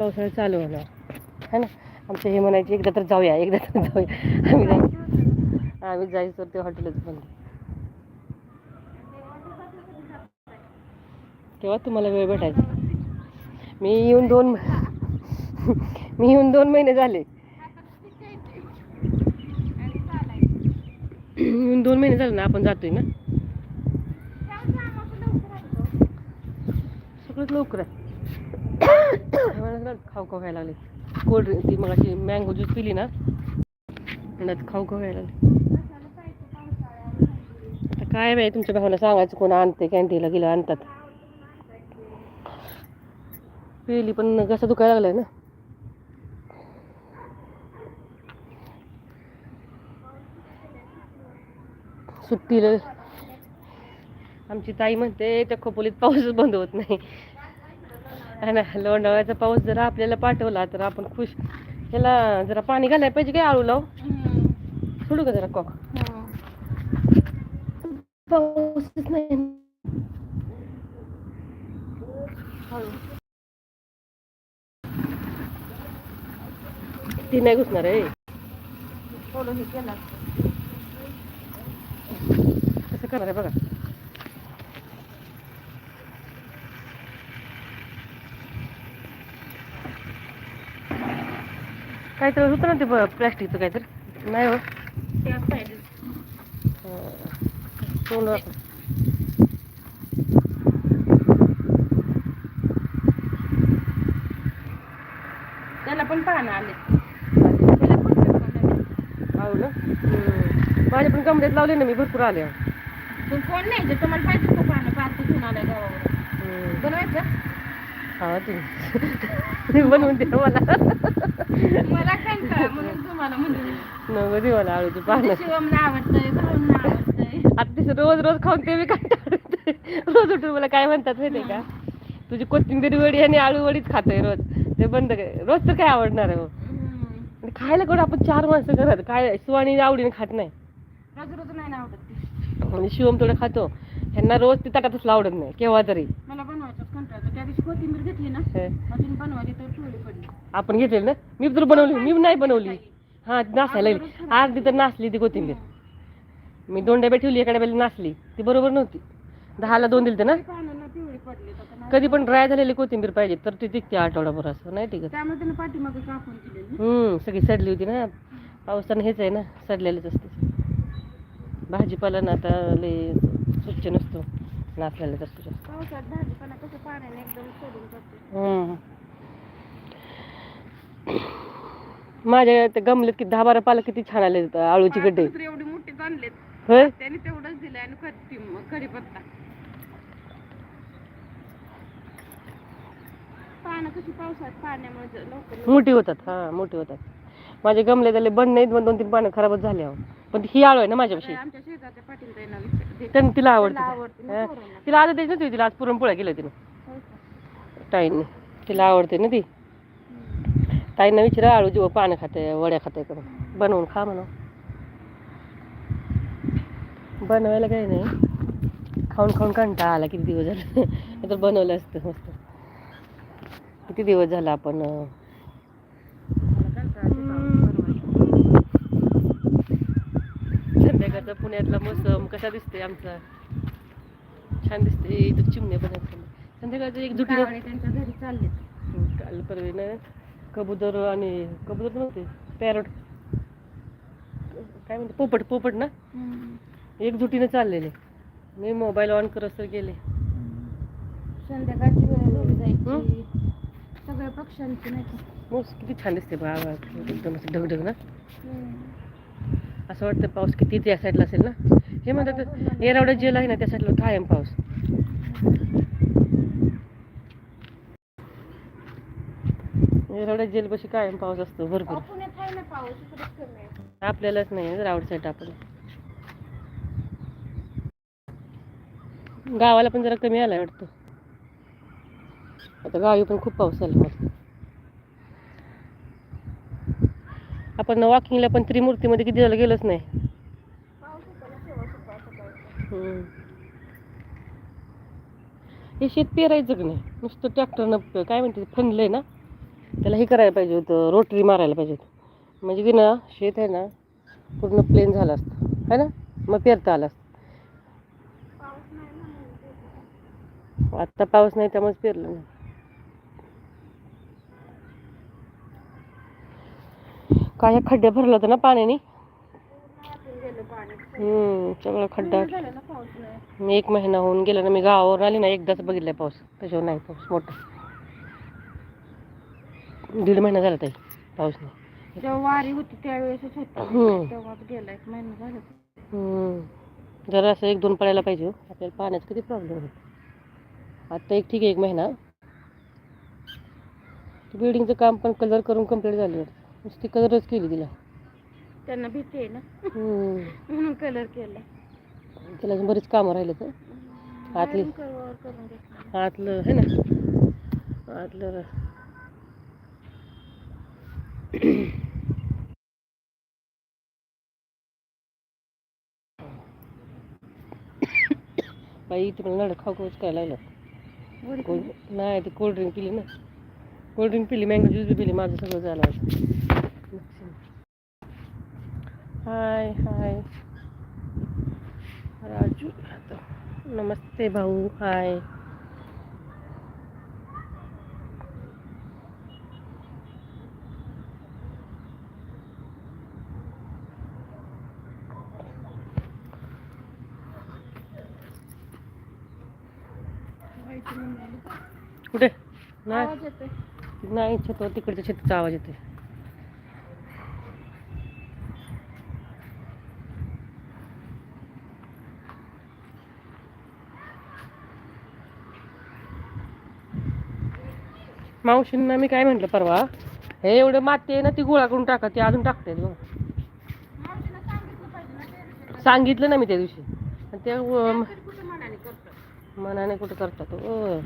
पावसाळा चालू होणार. है ना? आमचं हे म्हणायचे एकदा तर जाऊया एकदा तर जाऊया. आम्ही जाऊ आम्ही जायचं ते हॉटेलच बंद. तेव्हा तुम्हाला वेळ भेटायचा? मी येऊन दोन मी येऊन दोन महिने झाले. येऊन दोन महिने झाले ना आपण जातोय ना? सगळंच लवकर आहे. खाऊ खाऊ व्हायला लागले. कोल्ड ड्रिंक ती मग अशी मँगो ज्यूस पिली ना खाऊ खाऊ व्हायला लागले. आता काय बाई तुमच्या भावाला सांगायचं कोण आणते कॅन्टीनला गेलं आणतात. पिली पण कसा दुखायला लागलाय ना. सुट्टीला आमची ताई म्हणते त्या खोपोलीत पाऊसच बंद होत नाही. है ना पाऊस जर आपल्याला पाठवला तर आपण खुश. त्याला जरा पाणी घालायला पाहिजे काय आळू लाव? सोडू का जरा कॉक? पाऊसच नाही. ती नाही घुसणार आहे. कसं करणार आहे बघा. काय तर होतं ना ते प्लॅस्टिकचं काय तर नाही हो. तोंड त्याला पण पाहणं आले. आळू ना. माझ्या पण कमरेत लावले ना मी भरपूर आले पण कोण नाही जे तुम्हाला पाहिजे का पाहणं? पार्टी घेऊन आलाय गावावर. बनवायचं? हा तुम्ही बनवून दे मला. मला कंटाळा म्हणून तुम्हाला म्हणते. नको दे मला आळूची पानं शिवमना आवडतंय भाऊंना आवडतंय. आता तिचं रोज रोज खाऊन ते मी कंटाळते रोज उठून मला काय म्हणतात माहितीये का? तुझी कोथिंबीर वडी आणि आळू वडीच खातोय रोज. ते बंद रोज तर काय आवडणार आहे हो? आणि खायला कोण आपण चार माणसं करत? काय सुवाणी आवडीने खात नाही. रोज रोज नाही ना आवडत आणि शिवम थोडं खातो. ह्यांना रोज ती ताटातच आवडत नाही केव्हा तरी. मला बनवायचं कोथिंबीर घेतली ना हे. बनवायची तर पडली. आपण घेतलेली ना? मी तर बनवली मी नाही बनवली. हा नासायला लागली. अर्धी तर नासली ती कोथिंबीर. मी दोन डब्या ठेवली एका डब्याला नासली. ती बरोबर नव्हती. दहाला दोन दिलते ना? पानांना पिवळी पडली. तर नाही कधी पण ड्राय झालेली कोथिंबीर पाहिजे तर ती टिकते आठवडाभर असं नाही टिकत. त्यामुळे त्यानं पाठीमागे कापून दिलेली हम्म सगळी सडली होती ना. पावसानं हेच आहे ना सडलेलंच असते. भाजीपाला ना आता लय स्वच्छ नसतो. एकदम सोडून जाते. हम्म. माझ्या त्या गमलेत किती दहा बारा पालक किती छान आले आळूची गड्डे तर एवढी मोठी आणलेत होय? त्याने तेवढंच दिलं आणि कढीपत्ता पानं कशी पावसात पाण्यामुळे मोठी होतात हा मोठी होतात. माझे गमले त्याले बंद नाहीत दोन तीन पानं खराबच झाले अहो. पण ही आळू आहे ना माझ्यापाशी. आमच्या शेजारच्या पाटील ताईंना विचार- त्यानं तिला आवडते तिला आवडते हा. तिला आज द्यायची नव्हती तिला आज पुरणपोळ्या केल्या तिने. का? ताईंनी. तिला आवडते ना ती. ताईंना विचारा आळू जेव्हा पानं खाते वड्या खाते का? म्हणून. बनवून खा म्हणून बनवायला काही नाही. खाऊन खाऊन कंटाळा आला किती दिवस झाले. तर बनवलं असतं मस्त. किती दिवस झाला आपण अं, मला कंटाळा येतो बनवायचा. संध्याकाळचा पुण्यातला मोसम कसा दिसते आमचा? छान दिसते इथं चिमण्या पण आहेत. संध्याकाळचं एक कावळे त्यांच्या घरी चालले काल परवे ना कबूतर आणि कबूतर नव्हते पॅरट. काय म्हणते पोपट पोपट ना? एक जुटीने चाललेले. मी मोबाईल ऑन करत तर गेले. संध्याकाळची वेळ जायची? सगळ्या पक्ष्यांची नाही? मस्त किती छान दिसते बा बा. एकदम असं ढगढग ना. असं वाटतं पाऊस किती त्या साईडला असेल ना? हे म्हणतात येरवड्यात जेल आहे ना त्या साईडला कायम पाऊस. येरवड्यात जेल पशी कायम पाऊस असतो भरपूर. आपल्यालाच नाही जर आवड साईड आपण. गावाला पण जरा कमी आलाय वाटतं. आता गावी पण खूप पाऊस आला मग आपण वॉकिंगला पण त्रिमूर्तीमध्ये किती झालं गेलोच नाही. हे शेत पेरायचं की नाही? नुसतं ट्रॅक्टरनं काय म्हणते फणलंय ना? त्याला हे करायला पाहिजे होतं रोटरी मारायला पाहिजे होतं. म्हणजे की ना शेत आहे ना पूर्ण प्लेन झालं असतं. है ना? मग पेरता आलं असतं. आत्ता पाऊस नाही त्यामुळेच पेरलं नाही. काय ह्या खड्ड्या भरला होता ना पाण्याने? सगळं खड्डा. मी एक महिना होऊन गेला ना मी गावावर आली ना एकदाच बघितलाय पाऊस. त्याच्यावर नाही पाऊस मोठा. दीड महिना झाला ताई पाऊस नाही. जेव्हा वारी होती त्यावेळेसच होता. हम्म. तेव्हाच गेला एक महिना झाला. हम्म. जरा असं एक दोन पडायला पाहिजे हो. आपल्याला पाण्याचा किती प्रॉब्लेम होतो. आता एक ठीक आहे एक महिना. बिल्डिंगचं काम पण कलर करून कंप्लीट झाली. नुसती कलरच केली तिला. त्यांना भीती आहे ना? हम्म. म्हणून कलर केला. त्याला अजून बरीच कामं राहिले तर आतली. बाहेरून cover करून घेतलं. आतलं है ना? आतलं. बाई तुम्हाला नड खाऊ खाऊच काय लागलं? कोल्ड नाही ते कोल्ड्रिंक पिली ना. कोल्ड्रिंक पिली मँगो ज्यूस बी पिली माझं सगळं झालं आज. हाय हाय. राजू नमस्ते भाऊ हाय. कुठे? नाही. नाही छतवर तिकडच्या छताचा आवाज येते मावशींना मी काय म्हटलं परवा? हे एवढं माती आहे ना ती गोळा करून टाका ती अजून टाकते सांगितलं ना मी त्या दिवशी. ते मनाने कुठं करतात हो.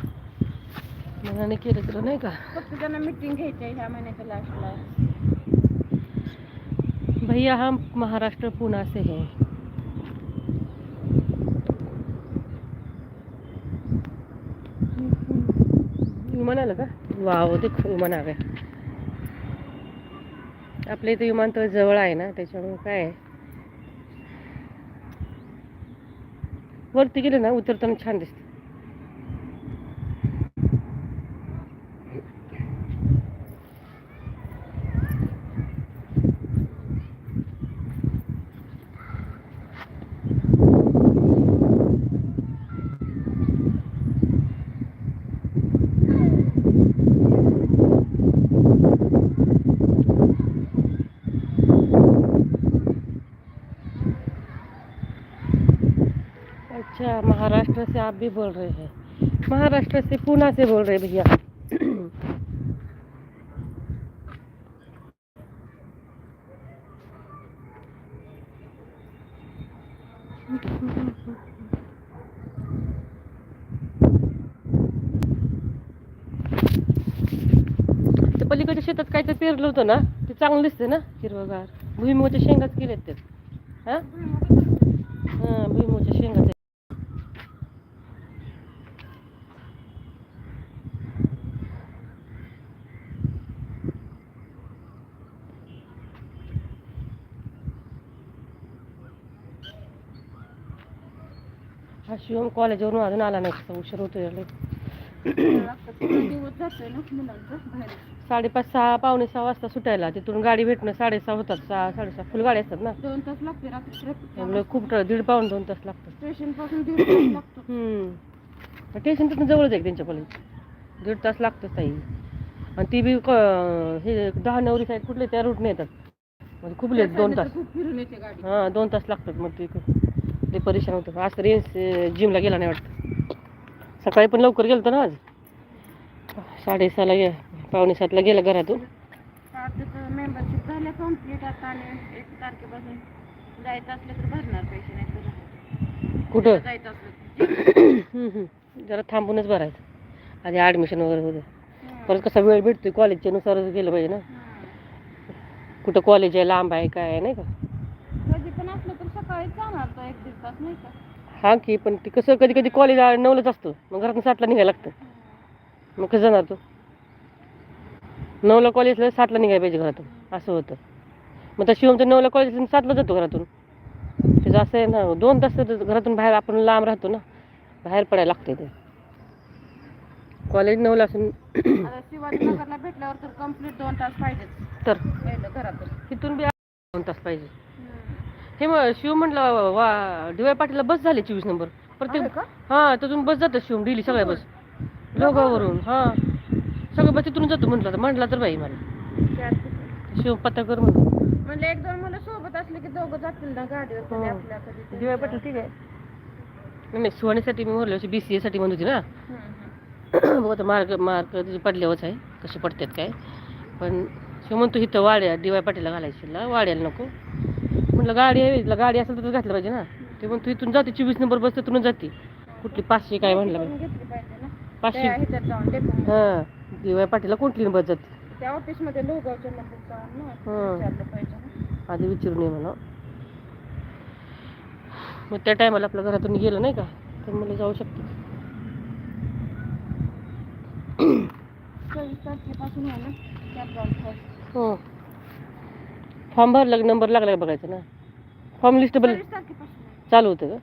मनाने केलं तर नाही का? फक्त त्यांना मिटिंग घ्यायची आहे ह्या महिन्याच्या लास्टला भैया हम महाराष्ट्र पुणा से हैं. आलं का? वाव ते विमान आ आपल्या इथे विमानतळ जवळ आहे ना त्याच्यामुळे काय आहे. वरती गेले ना उतरताना छान दिसते से आप भी बोल रहे हैं। महाराष्ट्र से पूना से बोल रहे भैया। ते पलीकडच्या शेतात काय तर पेरलं होतं ना ते चांगलं दिसते ना हिरवगार. भुईमुगाच्या शेंगाच केलेत ते. हा? हा भुईमुगाच्या शेंगाच हा शिवम कॉलेजवरून अजून आला नाही उशीर होतोय बाहेर साडेपाच सहा पावणे सहा वाजता सुटायला. तिथून गाडी भेटणं साडेसहा होतात सहा साडेसहा. फुल गाडी असतात ना? दोन तास लागते रात्री खूप दीड पाऊण दोन तास लागतात. स्टेशनपासून हम्म. स्टेशन तिथून जवळच आहे त्यांच्या कॉलेज दीड तास लागतोच ताई. आणि ती बी क- हे दहा नवरी साईड कुठले त्या रूटने येतात. म्हणजे खूप लेट दोन तास. हां दोन तास लागतात मग ते. ते परेशान होतं. आज तर जिमला गेला नाही वाटतं. सकाळी पण लवकर गेलतो ना आज. साडेसहाला गे पावणे सातला गेला घरातून. आता मेंबरशिप झाल्या कंप्लीट आता आणि एक तारखेपासून जायचं असलं तर भरणार पैसे नाही तर. कुठं? जायचं असलं. जरा थांबूनच भरायचं. आधी ॲडमिशन वगैरे होतं. परत कसा वेळ भेटतोय कॉलेजच्या नुसारच गेलं पाहिजे ना. कुठं कॉलेज आहे लांब आहे काय आहे नाही का कधी पण असलं तर सकाळीच जाणार नाही का? हां की पण ते कसं कधी कधी कॉलेज नऊलाच असतं. मग घरातून सातला निघायला लागतं. मग कसं जाणार तू? नऊला कॉलेजला सातला निघायला पाहिजे घरातून. असं होतं. मग तर शिवमचं नऊला कॉलेजला सातला जातो घरातून. त्याचं असं आहे ना दोन तास घरातून बाहेर आपण लांब राहतो ना. बाहेर पडायला लागते ते. कॉलेज नऊला असून शिवाजीनगरला भेटल्यावर तर कंप्लीट दोन तास पाहिजेत तर? घरातून. तिथून बी दोन तास पाहिजे. हे मग शिव म्हटलं वा डी वाय पाटीलला बस झाली चोवीस नंबर. प्रत्येक? हां तिथून बस जातात शिवम डेली सगळ्या बस. लोगावरून हां. सगळं बस तिथून जातो म्हटलं तर म्हटलं तर बाई मला. शिव पत्ता कर म्हणून. म्हणलं एक दोन मुलं सोबत असले की दोघं जातील ना गाडीवर हो. डी वाय पाटील ठीक आहे. नाही, सुहाणीसाठी मी म्हणलं बी सी एसाठी म्हणत होती ना. बघ आता मार्क मार्क पडल्यावरच आहे. कसे पडतात काय. पण शिव म्हणतो इथं वाड्या डी वाय पाटीलला घालायची. वाड्याला नको. म्हटलं गाडी आहे गाडी असेल तर घातलं पाहिजे ना. ते म्हणतो इथून जाते चोवीस नंबर बस तिथूनच जाते. कुठली पाचशे काय म्हणलं पाचशे. हां डी वाय पाटीलला कुठली बस जाते? त्या लोगावच्या आधी विचारून ये म्हणा. मग त्या टायमाला आपल्या घरातून गेलं नाही का तर मला जाऊ शकते. हो. फॉर्म भरला नंबर लागला का बघायचा ना. फॉर्म लिस्ट बल. चालू होतं का?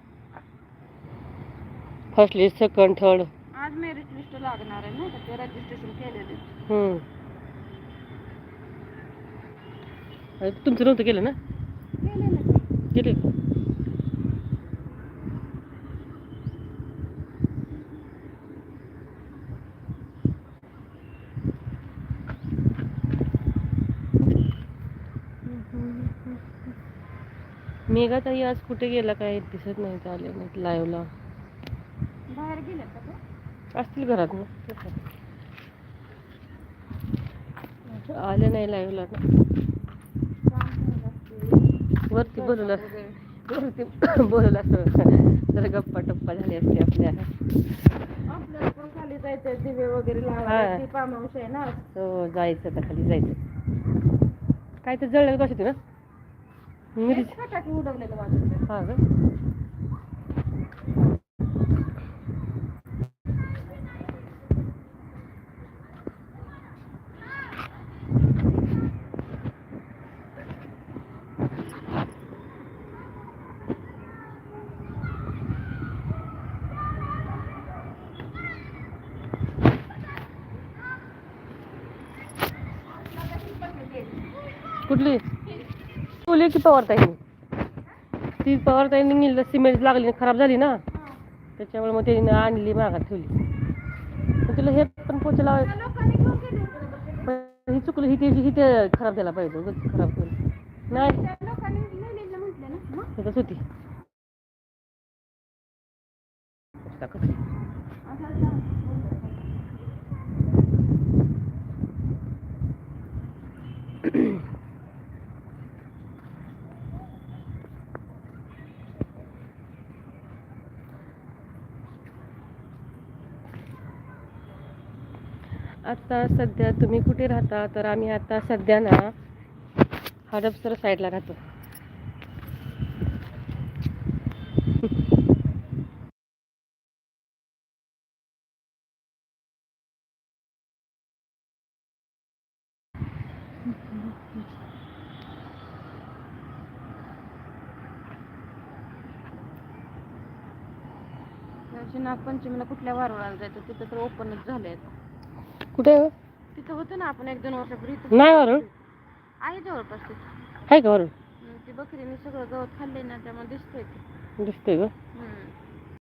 फर्स्ट लिस्ट सेकंड थर्ड आज मेरिट लिस्ट लागणार आहे ना ते रजिस्ट्रेशन केलेले तुमचं नव्हतं केलं ना. केले मेघाताई आज कुठे गेला काय दिसत नाही चालले नाही लाईव्हला बाहेर गेले का असतील घरात ना. आले नाही लाईव्हला ना. वरती बोलवलं. वरती बोलवलं असं जरा गप्पा टप्पा झाली असते आपल्या. खाली जायचंय दिवे वगैरे आहे ना. हो जायचं आता खाली जायचं. काय तर जळलं कशी ना मिरी एक फटाके उडवलेलं वाजत हा का कुठली बोलली की पवारताईंनी ती पवारताईंनी नेलं सिमेंट लागली ना, खराब झाली ना. त्याच्यामुळे मग त्यांनी आणली मागात ठेवली. तुला तिला हे पण पोचा लावायचं पण ही चुकलं ही त्याची ही ते खराब झाला पाहिजे खराब केलं. नाही. त्या होती. टाकत. आत्ता आता सध्या तुम्ही कुठे राहता? तर आम्ही आता सध्या ना हडपसर साईडला राहतो. नागपंचमीला कुठल्या वारुळाला जायचं? तिथं तर ओपनच झालंय कुठे आहे हो? तिथं होतं ना आपण एक दोन वर्षापूर्वी इथं नाही वरून आहे जवळपास ते आहे का वरून हम्म, ती बकरीने सगळं गवत खाल्ले ना त्यामुळे दिसतंय ते दिसतंय का हम्म.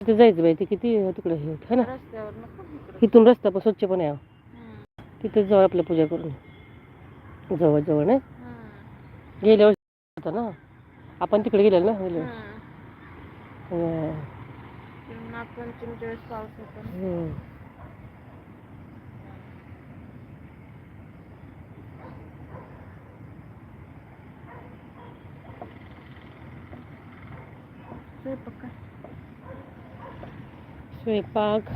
तिथे जायचं बाई ते किती तिकडे हे है ना रस्त्यावर इकडं. इथून रस्ता पण स्वच्छ पण आहे हम्म. तिथेच जाऊ आपल्या पूजा करून जवळ जवळ नाही हम्म. गेल्या वर्षी होता ना आपण तिकडे गेलेलो ना गेल्या हम्म. वर्षी. ते नागपंचमीच्या वेळेस पाऊस होता ना. हम्म. स्वयंपाक स्वयंपाक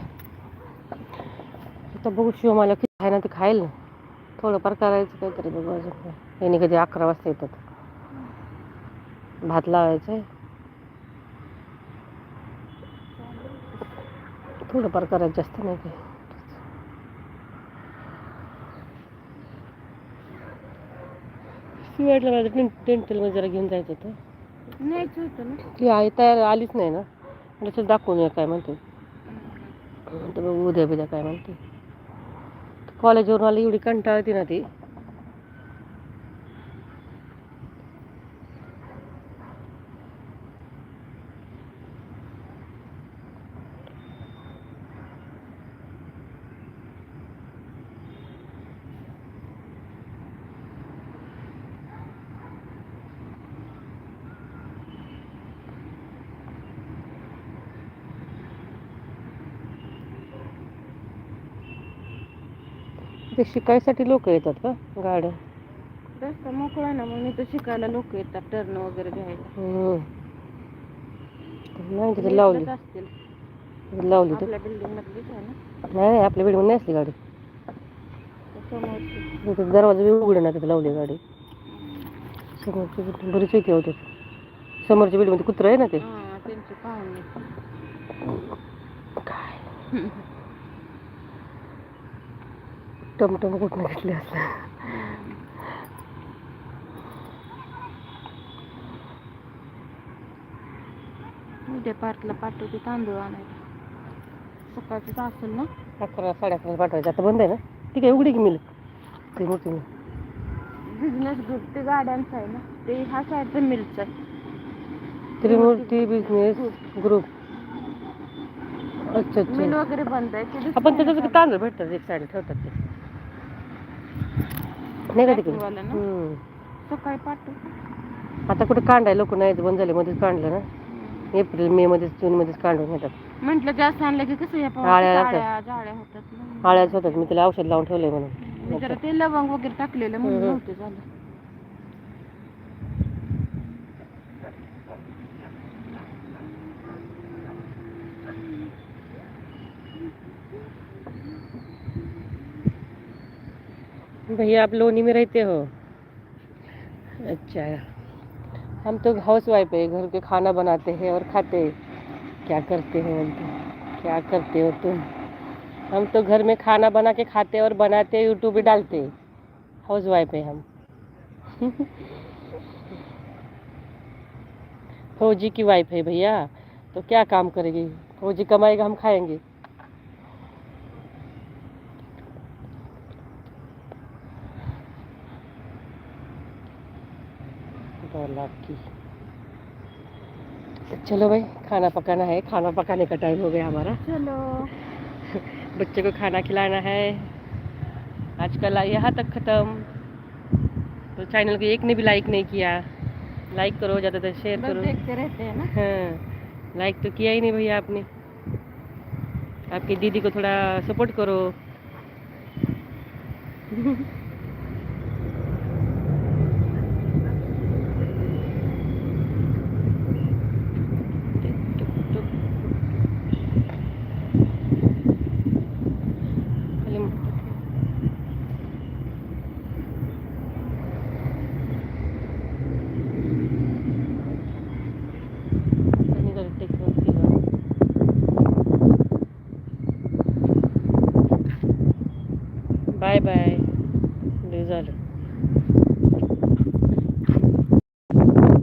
आता बघू शिव मला किती आहे ना ते खाईल ना. थोडंफार करायचं काहीतरी बघू अजून याने कधी अकरा वाजता येतात. भात लावायचं आहे थोडंफार करायचं जास्त नाही काही. वाटलं माझं टेंटलमध्ये जरा घेऊन जायचं होतं. न्यायचं होतं ना. ती आई तयार आलीच नाही ना. म्हटलं चल दाखवून या काय म्हणते. तर बघू उद्या बिद्या काय म्हणते. कॉलेजवरून आली एवढी कंटाळती ना ती. ते शिकायसाठी लोक येतात का गाड्या? रस्ता मोकळा ना मग इथं शिकायला लोक येतात टर्न वगैरे घ्यायला. हम्म. नाही तिथे लावली. इथलंच असतील. तिथे लावली तर. आपल्या बिल्डिंग मधलीच आहे ना? नाही नाही आपल्या बिल्डिंग नाही असली गाडी. त्या समोरची. तिथे दरवाजा बी उघडे ना तिथे लावली गाडी. समोरची बिल्डिंग बरीच वेगळी होते. समोरच्या बिल्डिंगमध्ये कुत्रं आहे ना ते? हा त्यांची पाहुणे. काय? टमटम कुठनं घेतले असं उद्या पार्कला पाठवते तांदूळ आणायला. सकाळचीच असेल ना? अकरा साडे अकरा पाठवायचं. आता बंद आहे ना? ठीक आहे उघडी की मिल. ते मोठी बिझनेस ग्रुप ते गाड्यांचं आहे ना? ते हा साईडचं मिलचं आहे. त्रिमूर्ती बिझनेस ग्रुप अच्छा मिल अच्छा वगैरे बंद आहे. ते आपण त्याच्यासाठी तांदूळ भेटतात एक साईड ठेवतात ते. नाही का तिकडे? Packing वालं ना? हम्म. सकाळी पाठव. आता कुठे कांडाय लोक नाही बंद झाले मध्येच काढलं ना. एप्रिल मे मध्येच जून मध्येच काढून येतात म्हटलं जास्त आणलं की कसं या आळ्या पावसात जाळ्या होतात ना. आळ्याच होतात. मी तिला औषध लावून ठेवलंय मी म्हणून जरा ते लवंग वगैरे टाकलेलं म्हणून. नव्हते झालं. भैया आप लोनी में रहते हो? अच्छा। हम तो हाउस वाइफ है, घर के खाना बनाते हैं और खाते क्या करते हैं बोलते क्या करते हो तुम? हम तो घर में खाना बना के खाते और बनाते यूट्यूब पे डालते हाउस वाइफ है हम। फौजी की वाइफ है भैया। तो क्या काम करेगी? फौजी कमाएगा, हम खाएँगे। दो लाख की चलो भाई खाना पकाना है। खाना पकाने का टाइम हो गया हमारा। चलो। बच्चे को खाना खिलाना है। आज का ला- यहाँ तक ख़त्म। तो चैनल को एक ने भी लाइक नहीं किया। लाइक करो ज़्यादा से शेयर करो। देखते रहते हैं ना। हाँ लाइक तो किया ही नहीं भैया आपने। आपकी दीदी को थोड़ा सपोर्ट करो।